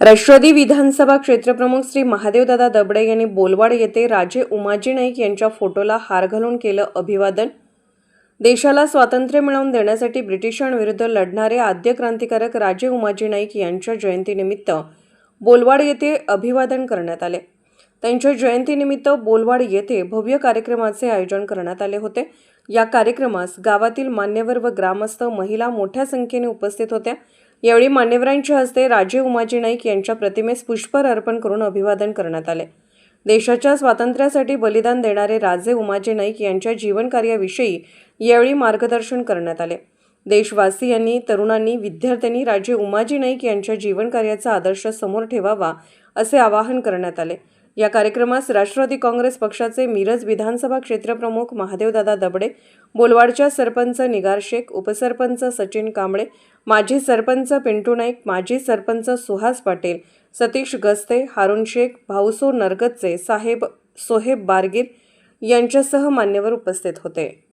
राष्ट्रवादी विधानसभा क्षेत्रप्रमुख श्री महादेवदादा दबडे यांनी बोलवाड येथे राजे उमाजी नाईक यांच्या फोटोला हार घालून केलं अभिवादन. देशाला स्वातंत्र्य मिळवून देण्यासाठी ब्रिटिशांविरुद्ध लढणारे आद्य क्रांतिकारक राजे उमाजी नाईक यांच्या जयंतीनिमित्त बोलवाड येथे अभिवादन करण्यात आले. त्यांच्या जयंतीनिमित्त बोलवाड येथे भव्य कार्यक्रमाचे आयोजन करण्यात आले होते. या कार्यक्रमास गावातील मान्यवर व ग्रामस्थ महिला मोठ्या संख्येने उपस्थित होत्या. यावेळी मान्यवरांच्या हस्ते राजे उमाजी नाईक यांच्या प्रतिमेस पुष्पहार अर्पण करून अभिवादन करण्यात आले. देशाच्या स्वातंत्र्यासाठी बलिदान देणारे राजे उमाजी नाईक यांच्या जीवनकार्याविषयी यावेळी मार्गदर्शन करण्यात आले. देशवासियांनी तरुणांनी विद्यार्थ्यांनी राजे उमाजी नाईक यांच्या जीवनकार्याचा आदर्श समोर ठेवावा असे आवाहन करण्यात आले. या कार्यक्रमास राष्ट्रवादी काँग्रेस पक्षाचे मिरज विधानसभा क्षेत्रप्रमुख महादेवदादा दबडे बोलवाडच्या सरपंच निगार शेख उपसरपंच सचिन कांबळे माजी सरपंच पिंटू नाईक माजी सरपंच सुहास पाटील सतीश गस्ते हारुण शेख भाऊसो नरगतचे साहेब सोहेब बारगीर यांच्यासह मान्यवर उपस्थित होते.